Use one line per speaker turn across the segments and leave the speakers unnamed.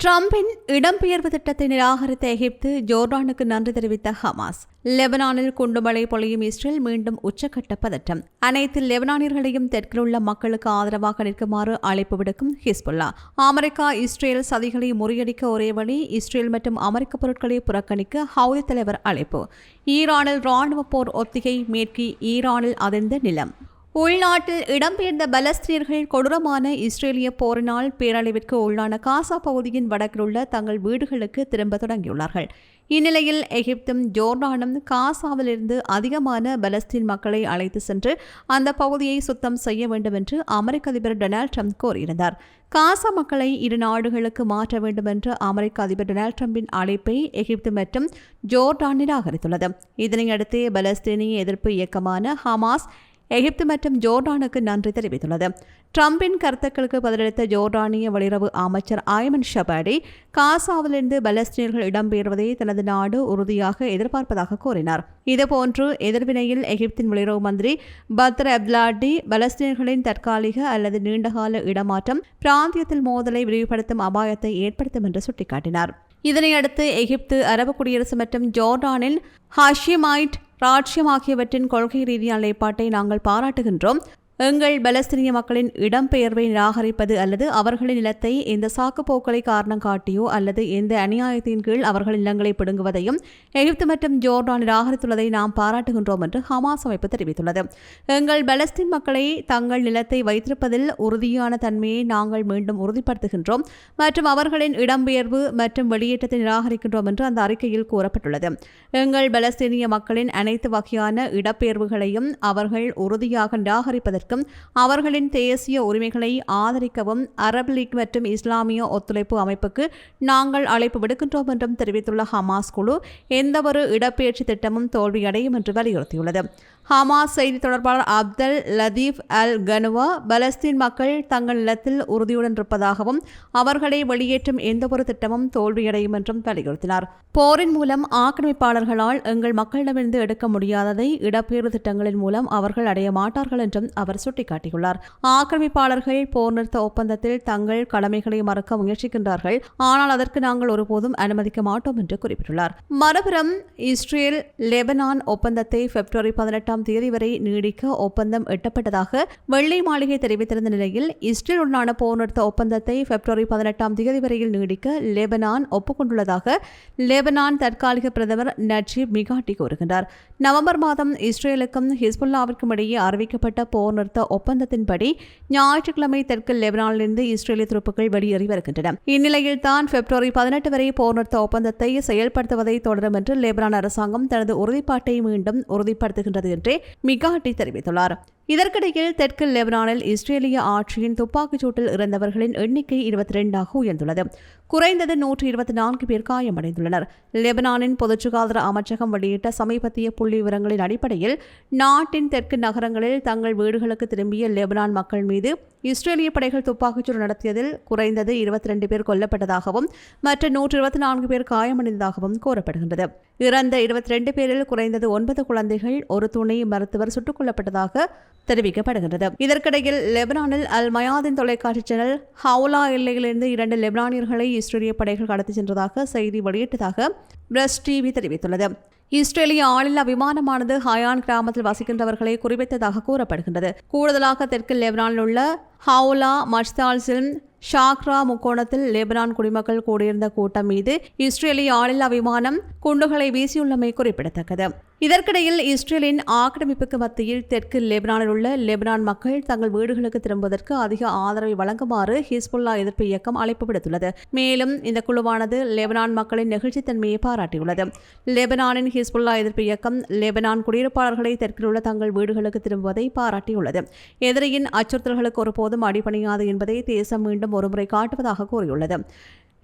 ட்ரம்பின் இடம்பெயர்வு திட்டத்தை நிராகரித்த எகிப்து ஜோர்டானுக்கு நன்றி தெரிவித்த ஹமாஸ் லெபனானில் குண்டுமழை பொழியும் இஸ்ரேல் மீண்டும் உச்சக்கட்ட பதட்டம் அனைத்து லெபனானியர்களையும் தெற்கில் உள்ள மக்களுக்கு ஆதரவாக நிற்குமாறு அழைப்பு விடுக்கும் ஹிஸ்புல்லா அமெரிக்கா இஸ்ரேல் சதிகளை முறியடிக்க ஒரே வழி இஸ்ரேல் மற்றும் அமெரிக்க பொருட்களை புறக்கணிக்க ஹவுதி தலைவர் அழைப்பு ஈரானில் ராணுவ போர் ஒத்திகை மேற்கு ஈரானில் அதிர்ந்த நிலம் உள்நாட்டில் இடம்பெயர்ந்த பலஸ்தீனர்கள் கொடூரமான இஸ்ரேலிய போரினால் பேரழிவிற்கு உள்ளான காசா பகுதியின் வடக்கில் உள்ள தங்கள் வீடுகளுக்கு திரும்ப தொடங்கியுள்ளார்கள். இந்நிலையில் எகிப்தும் ஜோர்டானும் காசாவிலிருந்து அதிகமான பலஸ்தீன் மக்களை அழைத்து சென்று அந்த பகுதியை சுத்தம் செய்ய வேண்டும் என்று அமெரிக்க அதிபர் டொனால்ட் ட்ரம்ப் கோரியிருந்தார். காசா மக்களை இரு நாடுகளுக்கு மாற்ற வேண்டும் என்ற அமெரிக்க அதிபர் டொனால்ட் ட்ரம்பின் அழைப்பை எகிப்து மற்றும் ஜோர்டான் நிராகரித்துள்ளது. இதனையடுத்து பலஸ்தீனிய எதிர்ப்பு இயக்கமான ஹமாஸ் எகிப்து மற்றும் ஜோர்டானுக்கு நன்றி தெரிவித்துள்ளது. ட்ரம்பின் கருத்துக்களுக்கு பதிலளித்த ஜோர்டானிய வெளியுறவு அமைச்சர் ஆயமன் ஷபாடி காசாவிலிருந்து பலஸ்தீனர்கள் இடம்பெயர்வதை தனது நாடு உறுதியாக எதிர்பார்ப்பதாக கூறினார். இதுபோன்று எதிர்வினையில் எகிப்தின் வெளியுறவு மந்திரி பத்ர அப்லாடி பலஸ்தீனர்களின் தற்காலிக அல்லது நீண்டகால இடமாற்றம் பிராந்தியத்தில் மோதலை விரிவுபடுத்தும் அபாயத்தை ஏற்படுத்தும் என்று சுட்டிக்காட்டினார். இதனையடுத்து எகிப்து அரபு குடியரசு மற்றும் ஜோர்டானின் ஹாஷிமைட் ராஜ்யம் ஆகியவற்றின் கொள்கை ரீதியான நிலைப்பாட்டை நாங்கள் பாராட்டுகின்றோம். எங்கள் பலஸ்தீனிய மக்களின் இடம்பெயர்வை நிராகரிப்பது அல்லது அவர்களின் நிலத்தை எந்த சாக்குப்போக்களை காரணம் காட்டியோ அல்லது எந்த அநியாயத்தின் கீழ் அவர்களின் நிலங்களை பிடுங்குவதையும் எகிப்து மற்றும் ஜோர்டான் நிராகரித்துள்ளதை நாம் பாராட்டுகின்றோம் என்று ஹமாஸ் அமைப்பு தெரிவித்துள்ளது. எங்கள் பலஸ்தீன் மக்களை தங்கள் நிலத்தை வைத்திருப்பதில் உறுதியான தன்மையை நாங்கள் மீண்டும் உறுதிப்படுத்துகின்றோம் மற்றும் அவர்களின் இடம்பெயர்வு மற்றும் வெளியேற்றத்தை நிராகரிக்கின்றோம் என்று அந்த அறிக்கையில் கூறப்பட்டுள்ளது. எங்கள் பலஸ்தீனிய மக்களின் அனைத்து வகையான இடப்பெயர்வுகளையும் அவர்கள் உறுதியாக நிராகரிப்பதற்கு வழங்குவதற்கும் அவர்களின் தேசிய உரிமைகளை ஆதரிக்கவும் அரபு லீக் மற்றும் இஸ்லாமிய ஒத்துழைப்பு அமைப்புக்கு நாங்கள் அழைப்பு விடுக்கின்றோம் என்றும் தெரிவித்துள்ள ஹமாஸ் குழு எந்தவொரு இடப்பெயர்ச்சி திட்டமும் தோல்வியடையும் என்று வலியுறுத்தியுள்ளது. ஹமாஸ் செய்தி தொடர்பாளர் Abdel Latif al Kanua Palestine மக்கள் தங்கள் நிலத்தில் உறுதியுடன் இருப்பதாகவும் அவர்களை வெளியேற்றும் எந்தவொரு திட்டமும் தோல்வியடையும் என்றும் வலியுறுத்தினார். போரின் மூலம் ஆக்கிரமிப்பாளர்களால் எங்கள் மக்களிடமிருந்து எடுக்க முடியாததை இடப்பெயர்வு திட்டங்களின் மூலம் அவர்கள் அடைய மாட்டார்கள் என்றும் அவர் சுட்டிக்காட்டியுள்ளார். ஆக்கிரமிப்பாளர்கள் போர் நிறுத்த ஒப்பந்தத்தில் தங்கள் கடமைகளை மறக்க முயற்சிக்கின்றார்கள். ஆனால் அதற்கு நாங்கள் ஒருபோதும் அனுமதிக்க மாட்டோம் என்று குறிப்பிட்டுள்ளார். மறுபுறம் இஸ்ரேல் லெபனான் ஒப்பந்தத்தை பிப்ரவரி பதினெட்டாம் பதினெட்டாம் தேதி வரை நீடிக்க ஒப்பந்தம் எட்டப்பட்டதாக வெள்ளை மாளிகை தெரிவித்திருந்த நிலையில் இஸ்ரேலுடனான போர் நிறுத்த ஒப்பந்தத்தை பிப்ரவரி பதினெட்டாம் தேதி வரையில் நீடிக்க லெபனான் ஒப்புக்கொண்டுள்ளதாக லெபனான் தற்காலிக பிரதமர் நஜீப் மிகாட்டி கூறுகின்றார். நவம்பர் மாதம் இஸ்ரேலுக்கும் ஹிஸ்புல்லாவிற்கும் இடையே அறிவிக்கப்பட்ட போர் நிறுத்த ஒப்பந்தத்தின்படி ஞாயிற்றுக்கிழமை தெற்கு லெபனானிலிருந்து இஸ்ரேலிய துருப்புகள் வெளியேறி வருகின்றன. இந்நிலையில் தான் பிப்ரவரி பதினெட்டு வரை போர் நிறுத்த ஒப்பந்தத்தை செயல்படுத்துவதை தொடரும் என்று லெபனான் அரசாங்கம் தனது உறுதிப்பாட்டை மீண்டும் உறுதிப்படுத்துகின்றது என்று என்று மிகாட்டி தெரிவித்துள்ளார். இதற்கிடையில் தெற்கு லெபனானில் இஸ்ரேலிய ஆட்சியின் துப்பாக்கிச் சூட்டில் இறந்தவர்களின் எண்ணிக்கை இருபத்தி ரெண்டாக உயர்ந்துள்ளது. குறைந்தது நூற்று இருபத்தி நான்கு பேர் காயமடைந்துள்ளனர். லெபனானின் பொது சுகாதார அமைச்சகம் வெளியிட்ட சமீபத்திய புள்ளி விவரங்களின் அடிப்படையில் நாட்டின் தெற்கு நகரங்களில் தங்கள் வீடுகளுக்கு திரும்பிய லெபனான் மக்கள் மீது இஸ்ரேலிய படைகள் துப்பாக்கிச்சூடு நடத்தியதில் குறைந்தது இருபத்தி ரெண்டு பேர் கொல்லப்பட்டதாகவும் மற்ற நூற்றி இருபத்தி நான்கு பேர் காயமடைந்ததாகவும் கூறப்படுகின்றது. இறந்த இருபத்தி ரெண்டு பேரில் குறைந்தது ஒன்பது குழந்தைகள் ஒரு துணை மருத்துவர் சுட்டுக் கொல்லப்பட்டதாக தெரிவிக்கப்படுகின்றது. இதற்கிடையில் லெபனானில் அல் மயாதின் தொலைக்காட்சி சேனல் ஹவுலா எல்லையிலிருந்து இரண்டு லெபனானியர்களை இஸ்ரேலிய படைகள் கடத்தி சென்றதாக செய்தி வெளியிட்டதாக பிரஸ் டிவி தெரிவித்துள்ளது. இஸ்ரேலிய ஆளில்லா விமானமானது ஹயான் கிராமத்தில் வசிக்கின்றவர்களை குறிவைத்ததாக கூறப்படுகின்றது. கூடுதலாக தெற்கு லெபனானில் உள்ள ஹவுலா மஷ்தால்சில் ஷாக்ரா முக்கோணத்தில் லெபனான் குடிமக்கள் கூடியிருந்த கூட்டம் மீது இஸ்ரேலிய ஆளில்லா விமானம் குண்டுகளை வீசியுள்ளமை குறிப்பிடத்தக்கது. இதற்கிடையில் இஸ்ரேலின் ஆக்கிரமிப்புக்கு மத்தியில் தெற்கு லெபனானில் உள்ள லெபனான் மக்கள் தங்கள் வீடுகளுக்கு திரும்புவதற்கு அதிக ஆதரவை வழங்குமாறு ஹிஸ்புல்லா எதிர்ப்பு இயக்கம் அழைப்பு விடுத்துள்ளது. மேலும் இந்த குழுவானது லெபனான் மக்களின் நெகிழ்ச்சித்தன்மையை பாராட்டியுள்ளது. லெபனானின் ஹிஸ்புல்லா எதிர்ப்பு இயக்கம் லெபனான் குடியிருப்பாளர்களை தெற்கில் உள்ள தங்கள் வீடுகளுக்கு திரும்புவதை பாராட்டியுள்ளது. எதிரியின் அச்சுறுத்தல்களுக்கு ஒருபோதும் அடிபணியாது என்பதை தேசம் மீண்டும் ஒருமுறை காட்டுவதாக கூறியுள்ளது.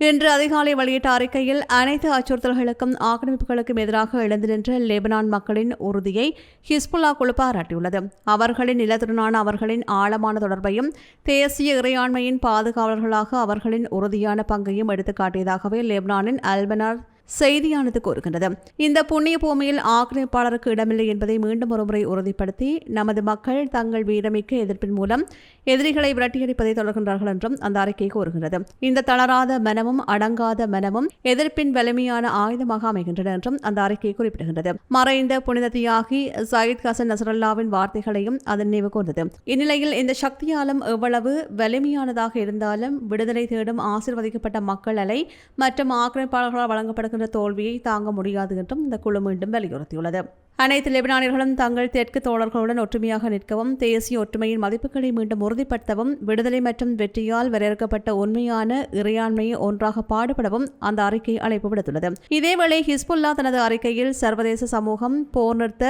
இன்று அதிகாலை வெளியிட்ட அறிக்கையில் அனைத்து அச்சுறுத்தல்களுக்கும் ஆக்கிரமிப்புகளுக்கும் எதிராக எழுந்து நின்ற லெபனான் மக்களின் உறுதியை ஹிஸ்புல்லா குழு பாராட்டியுள்ளது. அவர்களின் நிலத்துடனான அவர்களின் ஆழமான தொடர்பையும் தேசிய இறையாண்மையின் பாதுகாவலர்களாக அவர்களின் உறுதியான பங்கையும் எடுத்துக்காட்டியதாகவே லெபனானின் அல்பனார் செய்தியானது கூறுகின்றது. இந்த புண்ணிய பூமியில் ஆக்கிரமிப்பாளருக்கு இடமில்லை என்பதை மீண்டும் ஒருமுறை உறுதிப்படுத்தி நமது மக்கள் தங்கள் வீரமிக்க எதிர்ப்பின் மூலம் எதிரிகளை விரட்டியடிப்பதை தொடர்கின்றார்கள் என்றும் அந்த அறிக்கை கூறுகிறது இந்த தளராத மனமும் அடங்காத மனமும் எதிர்ப்பின் வலிமையான ஆயுதமாக அமைகின்றன என்றும் அந்த அறிக்கை குறிப்பிடுகின்றது. மறைந்த புனித தியாகி சயித் ஹசன் நசரல்லாவின் வார்த்தைகளையும் அது நினைவு கூர்ந்தது. இந்நிலையில் இந்த சக்தியாலும் எவ்வளவு வலிமையானதாக இருந்தாலும் விடுதலை தேடும் ஆசிர்வதிக்கப்பட்ட மக்கள் அலை மற்றும் ஆக்கிரமிப்பாளர்களால் வழங்கப்படும் வழங்கப்படுகின்ற தோல்வியை தாங்க முடியாது என்றும் இந்த குழு மீண்டும் வலியுறுத்தியுள்ளது. அனைத்து லெபனானியர்களும் தங்கள் தெற்கு தோழர்களுடன் ஒற்றுமையாக நிற்கவும் தேசிய ஒற்றுமையின் மதிப்புகளை மீண்டும் உறுதிப்படுத்தவும் விடுதலை மற்றும் வெற்றியால் வரையறுக்கப்பட்ட உண்மையான இறையாண்மையை ஒன்றாக பாடுபடவும் அந்த அறிக்கை அழைப்பு விடுத்துள்ளது. இதேவேளை ஹிஸ்புல்லா தனது அறிக்கையில் சர்வதேச சமூகம் போர் நிறுத்த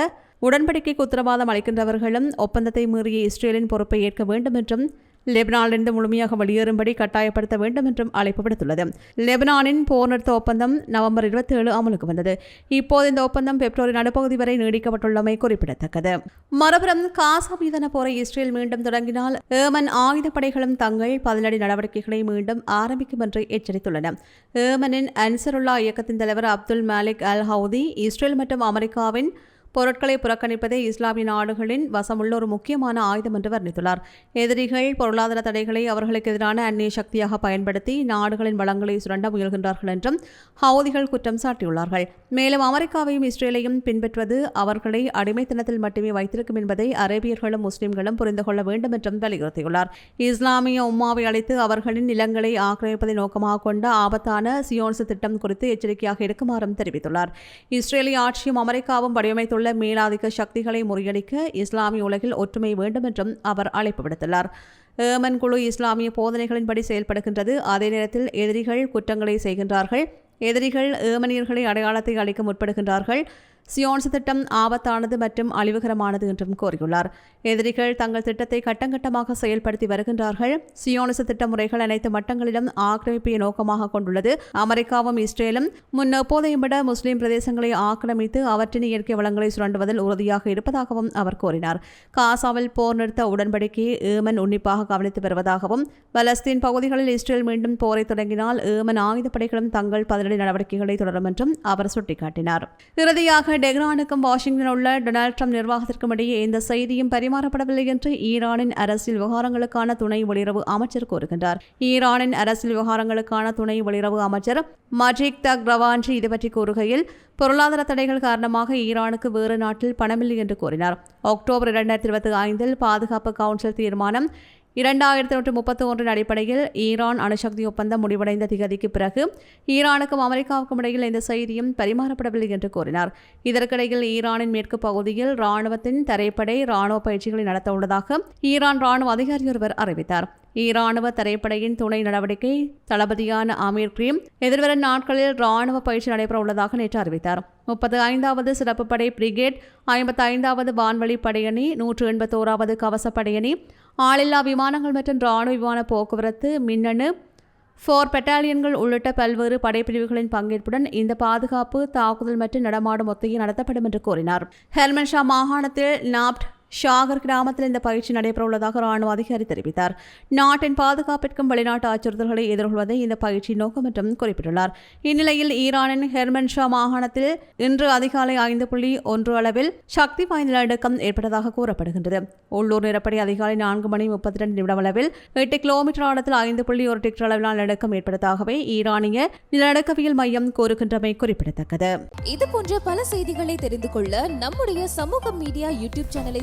உடன்படிக்கைக்கு உத்தரவாதம் அளிக்கின்றவர்களும் ஒப்பந்தத்தை மீறிய இஸ்ரேலின் பொறுப்பை ஏற்க வேண்டும் என்றும் லெபனானிலிருந்து முழுமையாக வெளியேறும்படி கட்டாயப்படுத்த வேண்டும் என்றும் அழைப்பு விடுத்துள்ளது. லெபனானின் போர் நிறுத்த ஒப்பந்தம் நவம்பர் இருபத்தி ஏழு அமலுக்கு வந்தது. இப்போது இந்த ஒப்பந்தம் பிப்ரவரி நடுப்பகுதி வரை நீடிக்கப்பட்டுள்ளமை குறிப்பிடத்தக்கது. மறுபுறம் காசா மீதான போரை இஸ்ரேல் மீண்டும் தொடங்கினால் ஏமன் ஆயுதப்படைகளும் தங்கள் பதிலடி நடவடிக்கைகளை மீண்டும் ஆரம்பிக்கும் என்று எச்சரித்துள்ளன. ஏமனின் அன்சருல்லா இயக்கத்தின் தலைவர் Abdul Malik al Houthi Israel மற்றும் அமெரிக்காவின் பொருட்களை புறக்கணிப்பதே இஸ்லாமிய நாடுகளின் வசமுள்ள ஒரு முக்கியமான ஆயுதம் என்று வர்ணித்துள்ளார். எதிரிகள் பொருளாதார தடைகளை அவர்களுக்கு எதிரான அந்நிய சக்தியாக பயன்படுத்தி நாடுகளின் வளங்களை சுரண்ட முயல்கின்றார்கள் என்றும் ஹவுதிகள் குற்றம் சாட்டியுள்ளார்கள். மேலும் அமெரிக்காவையும் இஸ்ரேலையும் பின்பற்றுவது அவர்களை அடிமைத்தனத்தில் மட்டுமே வைத்திருக்கும் என்பதை அரேபியர்களும் முஸ்லிம்களும் புரிந்து கொள்ள வேண்டும் என்றும் வலியுறுத்தியுள்ளார். இஸ்லாமிய உம்மாவை அழைத்து அவர்களின் நிலங்களை ஆக்கிரமிப்பதை நோக்கமாக கொண்ட ஆபத்தான சியோன்ஸ் திட்டம் குறித்து எச்சரிக்கையாக இருக்குமாறும் தெரிவித்துள்ளார். இஸ்ரேலிய ஆட்சியும் அமெரிக்காவும் வடிவமைத்துள்ள உள்ள மேலாதிக்க சக்திகளை முறியடிக்க இஸ்லாமிய உலகில் ஒற்றுமை வேண்டும் என்றும் அவர் அழைப்பு விடுத்துள்ளார். ஏமன் குழு இஸ்லாமிய போதனைகளின்படி செயல்படுகின்றது. அதே நேரத்தில் எதிரிகள் குற்றங்களை செய்கின்றார்கள். எதிரிகள் ஏமனியர்களை அடையாளத்தை அளிக்க முற்படுகின்றார்கள். சியோன்ஸ் திட்டம் ஆபத்தானது மற்றும் அழிவுகரமானது என்றும் கூறியுள்ளார். எதிரிகள் தங்கள் திட்டத்தை கட்டங்கட்டமாக செயல்படுத்தி வருகின்றார்கள். சியோனிச திட்ட முறைகள் அனைத்து மட்டங்களிலும் ஆக்கிரமிப்பை நோக்கமாக கொண்டுள்ளது. அமெரிக்காவும் இஸ்ரேலும் முன் எப்போதையும் விட முஸ்லிம் பிரதேசங்களை ஆக்கிரமித்து அவற்றின் இயற்கை வளங்களை சுரண்டுவதில் உறுதியாக இருப்பதாகவும் அவர் கூறினார். காசாவில் போர் நிறுத்த உடன்படிக்கையை ஏமன் உன்னிப்பாக கவனித்து வருவதாகவும் பலஸ்தீன் பகுதிகளில் இஸ்ரேல் மீண்டும் போரை தொடங்கினால் ஏமன் ஆயுதப்படைகளும் தங்கள் பதிலடி நடவடிக்கைகளை தொடரும் என்றும் அவர் சுட்டிக்காட்டினார். இறுதியாக டெஹ்ரானுக்கும் வாஷிங்டன் உள்ள டொனால்ட் ட்ரம்ப் நிர்வாகத்திற்கும் இடையே எந்த செய்தியும் பரிமாறப்படவில்லை என்று ஈரானின் அரசியல் விவகாரங்களுக்கான துணை வெளியுறவு அமைச்சர் கூறுகின்றார். ஈரானின் அரசியல் விவகாரங்களுக்கான துணை வெளியுறவு அமைச்சர் மஜிக் தக் ரவான்ஜி இது பற்றி கூறுகையில் பொருளாதார தடைகள் காரணமாக ஈரானுக்கு வேறு நாட்டில் பணமில்லை என்று கூறினார். அக்டோபர் இரண்டாயிரத்தி இருபத்தி ஐந்தில் பாதுகாப்பு கவுன்சில் தீர்மானம் இரண்டாயிரத்தி நூற்றி முப்பத்தி ஒன்றின் அடிப்படையில் ஈரான் அணுசக்தி ஒப்பந்தம் முடிவடைந்த திகதிக்கு பிறகு ஈரானுக்கும் அமெரிக்காவுக்கும் இடையில் எந்த செய்தியும் பரிமாறப்படவில்லை என்று கூறினார். இதற்கிடையில் ஈரானின் மேற்கு பகுதியில் ராணுவத்தின் தரைப்படை ராணுவ பயிற்சிகளை நடத்த உள்ளதாக ஈரான் ராணுவ அதிகாரி ஒருவர் அறிவித்தார். ஈராணுவ தரைப்படையின் துணை நடவடிக்கை தளபதியான அமீர் கிரீம் எதிர்வரும் நாட்களில் ராணுவ பயிற்சி நடைபெற உள்ளதாக நேற்று அறிவித்தார். முப்பது ஐந்தாவது சிறப்பு படை பிரிகேட் ஐம்பத்தி ஐந்தாவது வான்வழி படையணி நூற்று எண்பத்தோராவது கவசப்படையணி ஆளில்லா விமானங்கள் மற்றும் ராணுவ விமான போக்குவரத்து மின்னணு ஃபோர் பெட்டாலியன்கள் உள்ளிட்ட பல்வேறு படைப்பிரிவுகளின் பங்கேற்புடன் இந்த பாதுகாப்பு தாக்குதல் மற்றும் நடமாடும் ஒத்திகை நடத்தப்படும் என்று கூறினார். ஹெர்மன்ஷா மாகாணத்தில் நாப்ட் ஷாகர் கிராமத்தில் இந்த பயிற்சி நடைபெற உள்ளதாக ராணுவ அதிகாரி தெரிவித்தார். நாட்டின் பாதுகாப்பிற்கும் வெளிநாட்டு அச்சுறுத்தல்களை எதிர்கொள்வதை இந்த பயிற்சி நோக்கம் என்றும் குறிப்பிட்டுள்ளார். இந்நிலையில் ஈரானின் ஹெர்மன் ஷா மாகாணத்தில் இன்று அதிகாலை ஐந்து புள்ளி ஒன்று அளவில் சக்தி வாய்ந்த நிலநடுக்கம் ஏற்பட்டதாக கூறப்படுகின்றது. உள்ளூர் நிலப்படி அதிகாலை நான்கு மணி முப்பத்தி ரெண்டு நிமிடம் அளவில் எட்டு கிலோமீட்டர் ஆழத்தில் ஐந்து புள்ளி ஒரு டிக்டர் அளவிலான நிலநடுக்கம் ஏற்பட்டதாகவே ஈரானிய நிலநடுக்கவியல் மையம் கூறுகின்றமை குறிப்பிடத்தக்கது.
இது போன்ற பல செய்திகளை தெரிந்து கொள்ள நம்முடைய சமூக மீடியா யூடியூப் சேனலை